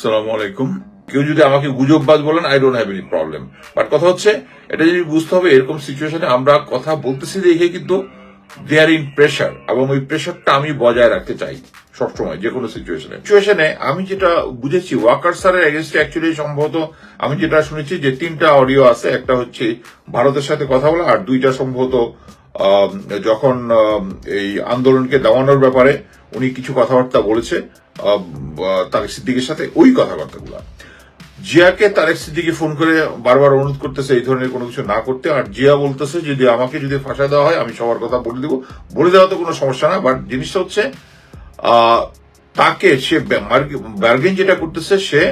সালাম আলাইকুম। কেউ যদি আমাকে গুজববাজ বলেন I don't have any problem but কথা হচ্ছে, এটা যদি বুঝতে হবে, এরকম সিচুয়েশনে আমরা কথা বলতেছি দেখে কিন্তু দে আর ইন প্রেশার এবং ওই প্রেশারটা আমি বজায় রাখতে চাই সবসময় যে কোনো সিচুয়েশনে সিচুয়েশনে আমি যেটা বুঝেছি, ওয়াকার স্যারের এগেনস্টে অ্যাকচুয়ালি সম্ভবত আমি যেটা শুনেছি যে তিনটা অডিও আছে, একটা হচ্ছে ভারতের সাথে কথা বলা আর দুইটা সম্ভবত যখন এই আন্দোলনকে দামানোর ব্যাপারে উনি কিছু কথাবার্তা বলেছে তারেক সিদ্দিকের সাথে ওই কথাবার্তাগুলো। জিয়াকে তারেক সিদ্দিকি ফোন করে বারবার অনুরোধ করতেছে এই ধরনের কোনো কিছু না করতে, আর জিয়া বলতেছে যদি আমাকে যদি ফাঁসা দেওয়া হয়, আমি সবার কথা বলে দেবো। বলে দেওয়া তো কোনো সমস্যা না, বাট জিনিসটা হচ্ছে তাকে সে বার্গেন যেটা করতেছে, সে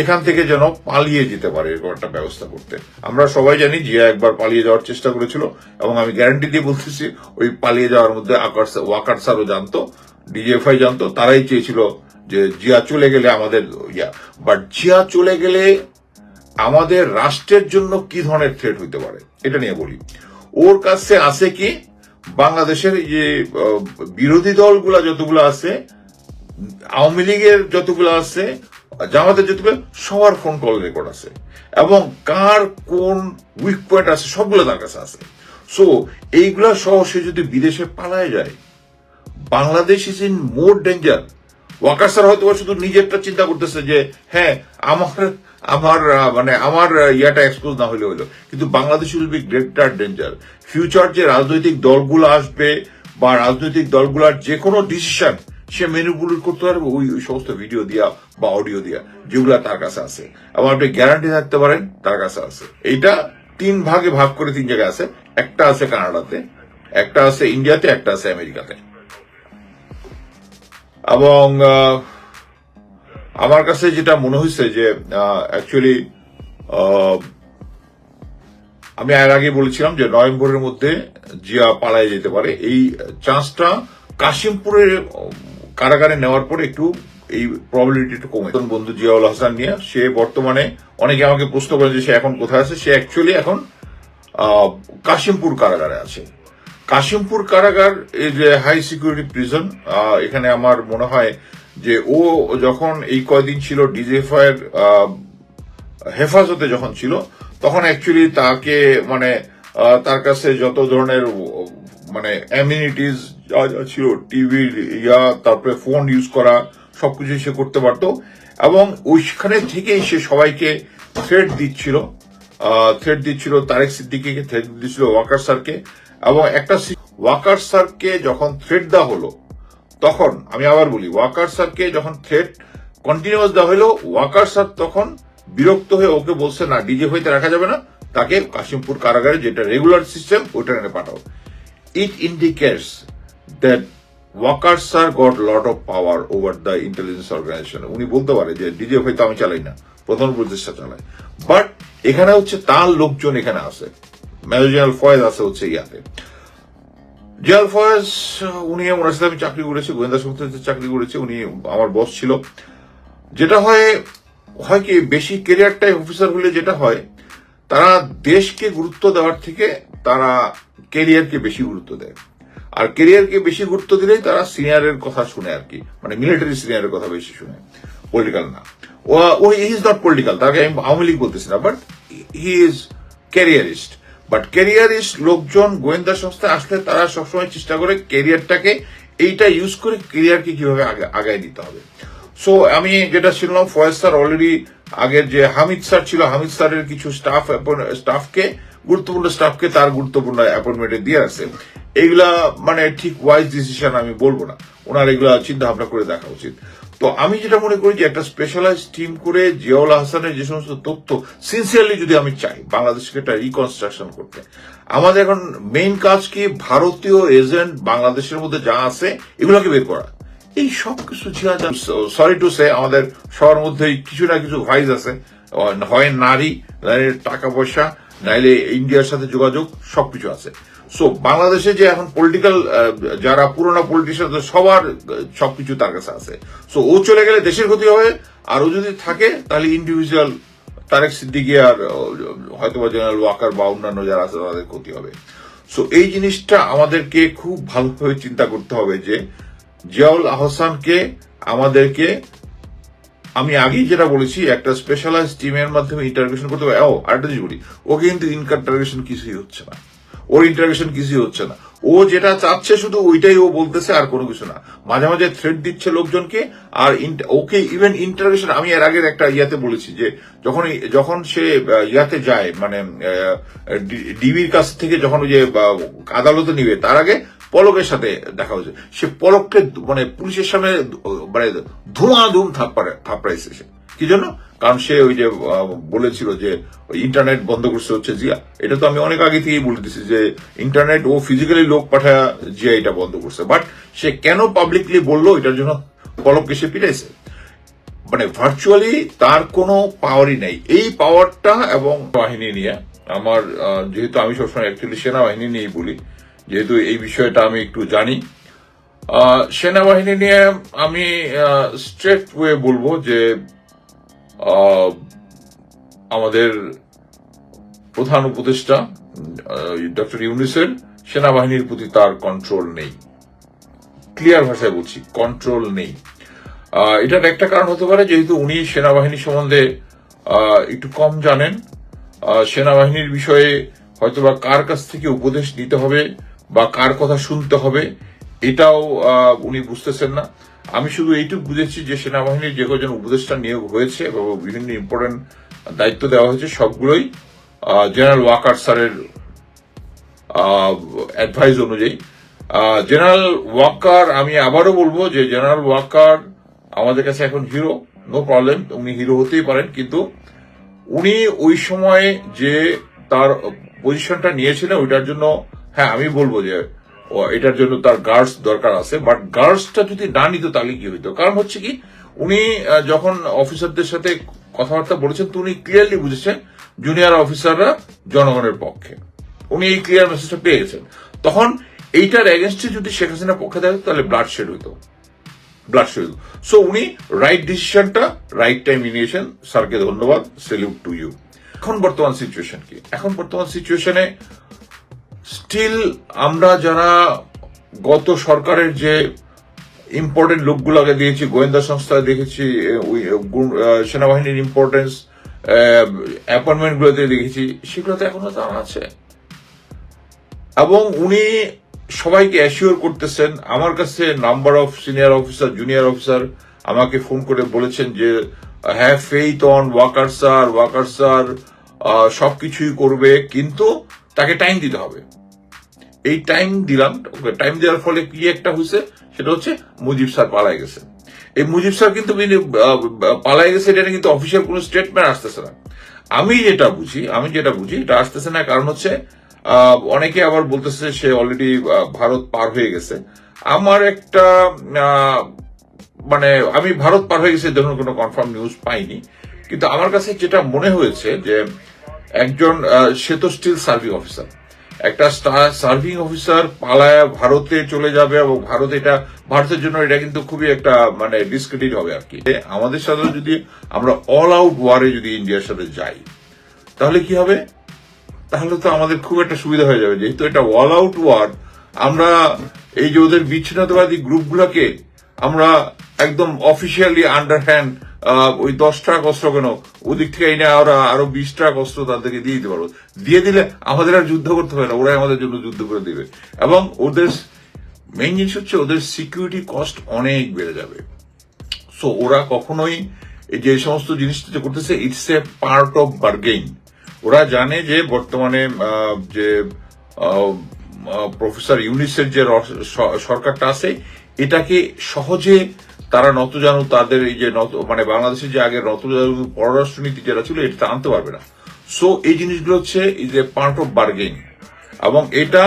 এখান থেকে যেন পালিয়ে যেতে পারে এরকম একটা ব্যবস্থা করতে। আমরা সবাই জানি জিয়া একবার পালিয়ে যাওয়ার চেষ্টা করেছিল এবং আমি গ্যারান্টি দিয়ে বলতেছি, ওই পালিয়ে যাওয়ার মধ্যে ওয়াকার স্যারও জানতো, ডিজিএফআই জানতো, তারাই চেয়েছিল যে জিয়া চলে গেলে আমাদের ইয়া। বাট জিয়া চলে গেলে আমাদের রাষ্ট্রের জন্য কি ধরনের থ্রেট হইতে পারে, এটা নিয়ে বলি। ওর কাছে আছে কি, বাংলাদেশের যে বিরোধী দলগুলা যতগুলো আছে, আওয়ামী লীগের যতগুলো আছে জামাতের যতগুলো সবার ফোন কল রেকর্ড আছে। এবং কার কোন উইক পয়েন্ট আছে, সবগুলো তার কাছে আছে। সো এইগুলা সহ সে যদি বিদেশে পালায় যায়, Bangladesh is in more danger Waker sir হয়তো শুধু নিজেরটা চিন্তা করতেছে যে হ্যাঁ আমার আমার মানে আমার ইয়াটা এক্সপোজ না হলে হলো। কিন্তু Bangladesh will be greater danger future যে রাজনৈতিক দলগুলো আসবে বা রাজনৈতিক দলগুলোর যে কোনো ডিসিশন সে মেনুপুলেট করতে পারবে, ওই ওই সমস্ত ভিডিও দিয়া বা অডিও দিয়া, যেগুলো তার কাছে আছে। এবং আপনি গ্যারান্টি থাকতে পারেন তার কাছে আছে। এইটা তিন ভাগে ভাগ করে তিন জায়গায় আছে। একটা আছে কানাডাতে, একটা আছে ইন্ডিয়াতে, একটা আছে আমেরিকাতে। এবং আমার কাছে যেটা মনে হয়েছে যে অ্যাকচুয়ালি আমি এর আগে বলেছিলাম যে নভেম্বরের মধ্যে জিয়া পালায় যেতে পারে। এই চান্সটা কাশিমপুরের কারাগারে নেওয়ার পরে একটু এই প্রবাবিলিটি একটু কমে। বন্ধু জিয়াউল হাসান নিয়ে, সে বর্তমানে অনেকে আমাকে প্রশ্ন করেন যে সে এখন কোথায় আছে, সে অ্যাকচুয়ালি এখন কাশিমপুর কারাগারে আছে। কাশিমপুর কারাগার যে হাই সিকিউরিটি প্রিজন এখানে আমার মনে হয় যে ও যখন এই কয়দিন ছিল ডিজিএফআই এর হেফাজতে যখন ছিল, তখন অ্যাকচুয়ালি তাকে মানে তার কাছে যত ধরনের মানে যা ছিল টিভি, ইয়া, তারপরে ফোন ইউজ করা সবকিছু সে করতে পারতো। এবং ওইখানে থেকেই সে সবাইকে থ্রেড দিচ্ছিল। থ্রেড দিচ্ছিল তারেক সিদ্দিকিকে থ্রেড দিচ্ছিল ওয়াকার স্যারকে। এবং একটা ওয়াকার স্যারকে যখন থ্রেড দেওয়া হলো, তখন, আমি আবার বলি, ওয়াকার স্যারকে যখন থ্রেট কন্টিনিউয়াস দেওয়া হলো, ওয়াকার স্যার তখন বিরক্ত হয়ে ওকে বলছে, না ডিজে হইতে রাখা যাবে না। তাকে কাশিমপুর কারাগারে যেটা রেগুলার সিস্টেম ওইটা এনে পাঠাও। It indicates that Waker sir got lot of power over the intelligence organisation উনি বলতে পারে যে ডিজে হয়তো আমি চালাই না। প্রধান উপদেষ্টা চালায়। বাট এখানে হচ্ছে তার লোকজন এখানে আছে। মেজর জেনারেল ফয়েজ আছে হচ্ছে ইয়াতে। জিয়াল ফয়েজ উনি ওনার সাথে আমি চাকরি করেছি, গোয়েন্দা সংস্থাতে চাকরি করেছি, উনি আমার বস ছিল। যেটা হয় হয় কি, বেশি কেরিয়ার টাইপ অফিসার হলে যেটা হয়, তারা দেশকে গুরুত্ব দেওয়ার থেকে তারা কেরিয়ারকে বেশি গুরুত্ব দেয়। আর কেরিয়ারকে বেশি গুরুত্ব দিলেই তারা সিনিয়রের কথা শুনে আর কি। মানে মিলিটারি সিনিয়রের কথা বেশি শুনে। পলিটিক্যাল না। ও ইজ নট পলিটিক্যাল তাকে আমি আওয়ামী লীগ বলতেছি না but he is careerist but careerist লোকজন গোয়েন্দা সংস্থায় আসলে তারা সবসময় চেষ্টা করে ক্যারিয়ারটাকে এইটা ইউজ করে ক্যারিয়ারকে কীভাবে আগায় নিতে হবে। সো আমি যেটা শুনলাম, ফয়েজ স্যার অলরেডি আগের যে হামিদ স্যার ছিল, হামিদ স্যারের কিছু স্টাফ স্টাফকে গুরুত্বপূর্ণ স্টাফকে তার গুরুত্বপূর্ণ অ্যাপয়েন্টমেন্টে দিয়ে আছে এইগুলা মানে ঠিক ওয়াইজ ডিসিশন আমি বলব না। ওনার এগুলা চিন্তা ভাবনা করে দেখা উচিত। তো আমি যেটা মনে করি যে একটা স্পেশালাইজ টিম করে জিয়াউল হাসানের যে সমস্ত তথ্য সিনসিয়ারলি যদি আমি চাই বাংলাদেশকে একটা রিকনস্ট্রাকশন করতে। আমাদের এখন মেইন কাজ কি ভারতীয় এজেন্ট বাংলাদেশের মধ্যে যা আছে, এগুলোকে বের করা। এই সব কিছু সরি টু সে আমাদের সবার মধ্যেই কিছু না কিছু ভাইজ আছে। হয় নারী টাকা পয়সা, নাইলে ইন্ডিয়ার সাথে যোগাযোগ, সবকিছু আছে। সো বাংলাদেশে যে এখন পলিটিক্যাল যারা পুরোনো পলিটিশিয়ান সবার সবকিছু তার কাছে আছে। সো ও চলে গেলে দেশের ক্ষতি হবে। আর ও যদি থাকে, তাহলে ইন্ডিভিজুয়াল তারেক সিদ্দিকি আর হয়তো বা জেনারেল ওয়াকার বা অন্যান্য যারা আছে, তাদের ক্ষতি হবে। সো এই জিনিসটা আমাদেরকে খুব ভালোভাবে চিন্তা করতে হবে যে, জিয়াউল আহসানকে আমাদেরকে, আমি আগেই যেটা বলেছি, একটা স্পেশালাইজ টিমের মাধ্যমে ইন্টারগ্রেশন করতে হবে। ও, আরেকটা জিনিস বলি ও কিন্তু ইন্টারগ্রেশন কিছুই হচ্ছে না। ওর ইন্টারগ্রেশন কিছুই হচ্ছে না। ও যেটা চাচ্ছে শুধু ওইটাই ও বলতেছে, আর কোনো কিছু না। মাঝে মাঝে থ্রেড দিচ্ছে লোকজনকে, আর ওকে ইভেন ইন্টারগ্রেশন আমি এর আগের একটা ইয়াতে বলেছি যে, যখন যখন সে ইয়াতে যায় মানে ডিবির কাছ থেকে যখন ওই যে আদালতে নিবে, তার আগে পলকের সাথে দেখা হয়েছে। সে পলককে মানে পুলিশের সামনে মানে ধুমাধুম থাপ্পাড়ে থাপড়াইছে সে। কি জন্য? কারণ সে ওই যে বলেছিল যে ইন্টারনেট বন্ধ করছে হচ্ছে জিয়া। এটা তো আমি অনেক আগে থেকেই বলে দিছি যে ইন্টারনেট ও ফিজিক্যালি লোক পাঠায় জিয়া এটা বন্ধ করছে। বাট সে কেন পাবলিকলি বলল? এটার জন্য পলককে সে পিটাইছে। মানে ভার্চুয়ালি তার কোনো পাওয়ারই নেই। এই পাওয়ারটা এবং বাহিনী নিয়ে, আমার যেহেতু আমি সবসময় অ্যাকচুয়ালি সেনাবাহিনী নিয়েই বলি, যেহেতু এই বিষয়টা আমি একটু জানি সেনাবাহিনী নিয়ে আমি স্ট্রেট ওয়ে বলব যে আমাদের প্রধান উপদেষ্টা ডক্টর ইউনিসের সেনাবাহিনীর প্রতি তার কন্ট্রোল নেই। ক্লিয়ার ভাষায় বলছি কন্ট্রোল নেই। এটার একটা কারণ হতে পারে, যেহেতু উনি সেনাবাহিনী সম্বন্ধে একটু কম জানেন। সেনাবাহিনীর বিষয়ে হয়তোবা কার কাছ থেকে উপদেশ নিতে হবে বা কার কথা শুনতে হবে, এটাও উনি বুঝতেছেন না। আমি শুধু এইটুকু বুঝেছি যে সেনাবাহিনীর যে কজন উপদেষ্টা নিয়োগ হয়েছে এবং বিভিন্ন ইম্পর্টেন্ট দায়িত্ব দেওয়া হয়েছে, সবগুলোই জেনারেল ওয়াকার স্যারের অ্যাডভাইস অনুযায়ী। জেনারেল ওয়াকার আমি আবারও বলব যে জেনারেল ওয়াকার আমাদের কাছে এখন হিরো নো প্রবলেম উনি হিরো হতেই পারেন, কিন্তু উনি ওই সময় যে তার পজিশনটা নিয়েছিলেন, ওইটার জন্য হ্যাঁ আমি বলব যে এটার জন্য তার গার্ডস দরকার আছে বাট গার্ডসটা যদি না নিত তাহলে কি হইতো? কারণ হচ্ছে কি, উনি যখন অফিসারদের সাথে কথাবার্তা বলেছেন উনি ক্লিয়ারলি বুঝেছেন জুনিয়র অফিসাররা জনগণের পক্ষে। উনি এই ক্লিয়ার মেসেজটা পেয়ে গেছেন তখন এইটার এগেনস্টে যদি শেখ হাসিনার পক্ষে থাকে, তাহলে ব্লাড শেড হইতো। ব্লাড শেড সো উনি রাইট ডিসিশনটা রাইট টাইম নিয়েছেন। স্যারকে ধন্যবাদ। সেলিউট টু ইউ এখন বর্তমান সিচুয়েশন কি? এখন বর্তমান সিচুয়েশনে স্টিল আমরা যারা গত সরকারের যে ইম্পর্টেন্ট লোকগুলোকে দিয়েছি, গোয়েন্দা সংস্থা দেখেছি সেনাবাহিনীর ইম্পর্টেন্স অ্যাপয়েন্টমেন্ট গুলোতে দেখেছি, সেগুলোতে এখনও তারা আছে। এবং উনি সবাইকে অ্যাসিওর করতেছেন, আমার কাছে number of senior officer junior officer আমাকে ফোন করে বলেছেন যে have faith on Waker sir Waker sir সবকিছুই করবে। কিন্তু তাকে টাইম দিতে হবে। এই টাইম দিলাম, ওকে টাইম দেওয়ার ফলে কি একটা হয়েছে? সেটা হচ্ছে মুজিব স্যার পালাই গেছে। এই মুজিব স্যার কিন্তু পালাই গেছে, এটা কিন্তু অফিসিয়াল কোনো স্টেটমেন্ট আসতেছে না। আমি যেটা বুঝি, আমি যেটা বুঝি, এটা আসতেছে না, কারণ হচ্ছে অনেকে আবার বলতেছে সে অলরেডি ভারত পার হয়ে গেছে। আমার একটা মানে আমি ভারত পার হয়ে গেছে কোনো কনফার্ম নিউজ পাইনি। কিন্তু আমার কাছে যেটা মনে হয়েছে যে একজন সে তো স্টিল সার্ভিং অফিসার একটা সার্ভিং অফিসার পালায় ভারতে চলে যাবে এবং ভারত এটা, ভারতের জন্য এটা কিন্তু খুবই একটা মানে ডিসক্রেডিট হবে আর কি। আমাদের সাথে যদি আমরা অল আউট ওয়ারে যদি ইন্ডিয়ার সাথে যাই, তাহলে কি হবে? তাহলে তো আমাদের খুব একটা সুবিধা হয়ে যাবে। যেহেতু এটা অল আউট ওয়ার আমরা এই যে ওদের বিচ্ছিন্নতাবাদী গ্রুপগুলোকে আমরা একদম অফিসিয়ালি আন্ডার হ্যান্ড ওই দশ ট্রাক অস্ত্র কেন? ওদিক থেকে এনে ওরা আরও বিশ ট্রাক অস্ত্র তাদেরকে দিয়ে দিতে পারব। দিয়ে দিলে আমাদের আর যুদ্ধ করতে হবে না, ওরাই আমাদের জন্য যুদ্ধ করে দিবে। এবং ওদের মেইন জিনিস হচ্ছে ওদের সিকিউরিটি কস্ট অনেক বেড়ে যাবে। সো ওরা কখনোই যে সমস্ত জিনিসটা করতেছে it's a part of bargain ওরা জানে যে বর্তমানে যে প্রফেসর ইউনিসের যে সরকারটা আছে, এটাকে সহজে তারা নতজানু, তাদের এই যে নত মানে বাংলাদেশের যে আগে নতজানু পররাষ্ট্রনীতি যেটা ছিল, এটা আনতে পারবে না। সো এই জিনিসগুলো হচ্ছে is a part of bargain এবং এটা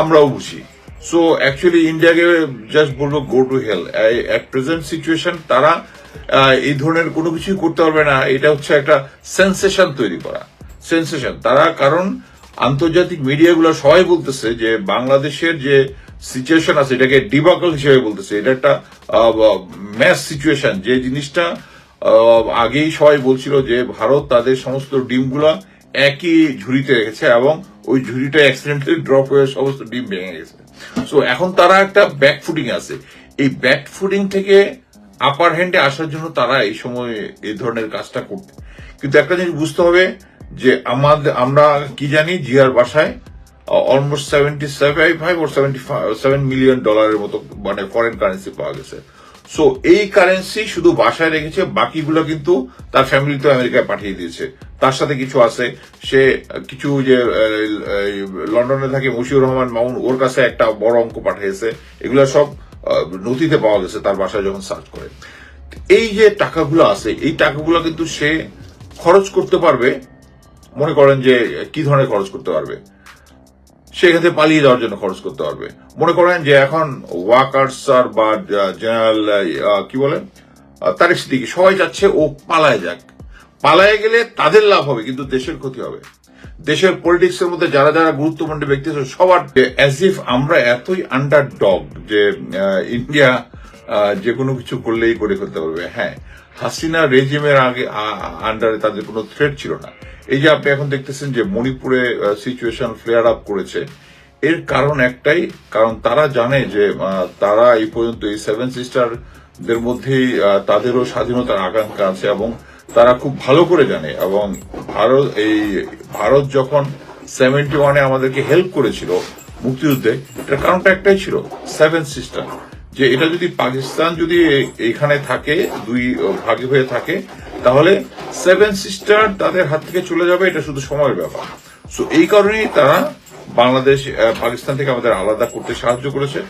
আমরাও বুঝি। সো অ্যাকচুয়ালি ইন্ডিয়াকে জাস্ট বলব go to hell at present situation তারা এই ধরনের কোনো কিছুই করতে পারবে না। এটা হচ্ছে একটা সেন্সেশন তৈরি করা। সেন্সেশন তারা, কারণ আন্তর্জাতিক মিডিয়াগুলো সবাই বলতেছে যে, বাংলাদেশের যে সিচুয়েশন আছে, এটাকে ডিবাকল হিসেবে বলতেছে। এটা একটা ম্যাস সিচুয়েশন যে জিনিসটা আগেই সবাই বলছিল যে ভারত তাদের সমস্ত ডিমগুলা একই ঝুড়িতে রেখেছে এবং ওই ঝুড়িটা অ্যাক্সিডেন্টালি ড্রপ হয়ে সমস্ত ডিম ভেঙে গেছে। সো এখন তারা একটা ব্যাক ফুডিং আছে। এই ব্যাক ফুডিং থেকে আপার হ্যান্ডে আসার জন্য তারা এই সময় এই ধরনের কাজটা করবে। কিন্তু একটা জিনিস বুঝতে হবে যে আমাদের, আমরা কি জানি, জিয়ার বাসায় অলমোস্ট সেভেন্টি সেভেন ফাইভ ও সেভেন্টি সেভেন মিলিয়ন ডলারের মতো মানে ফরেন কারেন্সি পাওয়া গেছে। সো এই কারেন্সি শুধু বাসায় রেখেছে, বাকিগুলো কিন্তু তার ফ্যামিলি তো আমেরিকায় পাঠিয়ে দিয়েছে। তার সাথে কিছু আছে, সে কিছু যে লন্ডনে থাকে মশিউর রহমান মাউন ওর কাছে একটা বড় অঙ্ক পাঠিয়েছে। এগুলো সব নথিতে পাওয়া গেছে তার বাসায় যখন সার্চ করে। এই যে টাকাগুলো আছে, এই টাকাগুলো কিন্তু সে খরচ করতে পারবে। মনে করেন যে, কি ধরনের খরচ করতে পারবে? সে থেকে পালিয়ে যাওয়ার জন্য খরচ করতে পারবে মনে করেন যে এখন ওয়াকার্স আর বা জেনারেল কি বলে? আহ, তারেক সিদ্দিকি সবাই চাচ্ছে ও পালায় যাক। পালায় গেলে তাদের লাভ হবে কিন্তু দেশের ক্ষতি হবে। দেশের পলিটিক্স এর মধ্যে যারা যারা গুরুত্বপূর্ণ ব্যক্তি সবার অ্যাজ ইফ আমরা এতই আন্ডার ডগ যে ইন্ডিয়া যে কোনো কিছু করলেই করে ফেলতে পারবে। হ্যাঁ হাসিনা রেজিমের আগে আন্ডারে তাদের কোনো থ্রেট ছিল না। এই যে আপনি এখন দেখতেছেন যে মণিপুরে সিচুয়েশন ফ্লেয়ার আপ করেছে, এর কারণ একটাই, কারণ তারা জানে যে তারা এই পর্যন্ত এই সেভেন সিস্টারদের মধ্যেই তাদেরও স্বাধীনতার আকাঙ্ক্ষা আছে এবং তারা খুব ভালো করে জানে এবং ভারত, এই ভারত যখন সেভেন্টি ওয়ানে আমাদেরকে হেল্প করেছিল মুক্তিযুদ্ধে, এটার কারণটা একটাই ছিল সেভেন সিস্টার যে এটা যদি পাকিস্তান যদি এ- এখানে থাকে, দুই ভাগে হয়ে থাকে তাহলে সেভেন সিস্টার তাদের হাত থেকে চলে যাবে, এটা শুধু সময়ের ব্যাপার। সো এই কারণেই তারা বাংলাদেশ পাকিস্তান থেকে আমাদের আলাদা করতে সাহায্য করেছে।